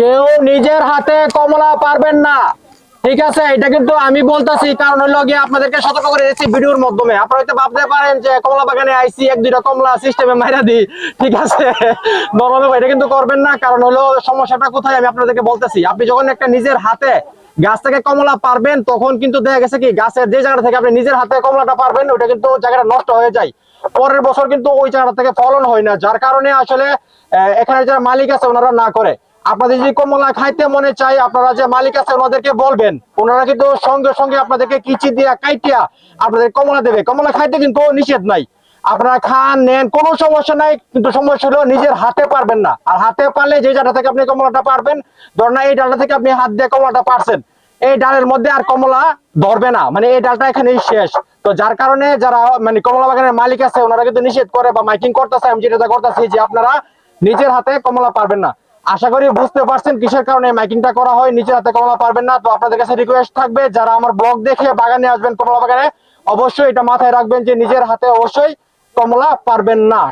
কেউ নিজের হাতে কমলা পারবেন না। ঠিক আছে? এটা কিন্তু আমি বলতেছি, কারণ হলো গিয়ে আপনাদেরকে সতর্ক করে দিচ্ছি ভিডিওর মাধ্যমে। আপনারা হয়তো ভাবতে পারেন যে কমলা বাগানে আইসি এক দুইটা কমলা সিস্টেমে মাইরা দিই। ঠিক আছে? নরমে এটা কিন্তু করবেন না, কারণ হলো সমস্যাটা কোথায় আমি আপনাদেরকে বলতেছি। আপনি যখন একটা নিজের হাতে গাছ থেকে কমলা পারবেন, তখন কিন্তু দেখা গেছে কি, গাছের যে জায়গা থেকে আপনি নিজের হাতে কমলাটা পারবেন, ওটা কিন্তু জায়গাটা নষ্ট হয়ে যায়। পরের বছর কিন্তু ওই জায়গা থেকে ফলন হয় না, যার কারণে আসলে এখানে যারা মালিক আছে, ওনারা না করে। আপনাদের যদি কমলা খাইতে মনে চাই আপনারা যে মালিক আছে, ওনাদেরকে বলবেন। ওনারা কিন্তু সঙ্গে সঙ্গে আপনাদেরকে কিচি দিয়া, কাইটিয়া আপনাদের কমলা দেবে। কমলা খাইতে কিন্তু নিষেধ নাই। আপনারা খান, নেন, কোনো সমস্যা নাই, কিন্তু সমস্যা হলো নিজের হাতে পারবেন না। আর হাতে পারলে যে জায়গা থেকে আপনি কমলাটা পারবেন ধর না এই ডালটা থেকে আপনি হাত দিয়ে কমলাটা পারছেন, এই ডালের মধ্যে আর কমলা ধরবে না। মানে এই ডালটা এখানেই শেষ। তো যার কারণে যারা মানে কমলা বাগানের মালিক আছে, ওনারা কিন্তু নিষেধ করে বা মাইকিং করতেছে, আমি যেটা করতেছি যে আপনারা নিজের হাতে কমলা পারবেন না। আশা করি বুঝতে পারছেন কিসের কারণে মাইকিংটা করা হয়। নিচে হাতে কমলা পারবেন না। তো আপনাদের কাছে রিকোয়েস্ট থাকবে, যারা আমার ব্লগ দেখে বাগানে আসবেন কমলা বাগানে, অবশ্যই এটা মাথায় রাখবেন যে নিজের হাতে অবশ্যই কমলা পারবেন না।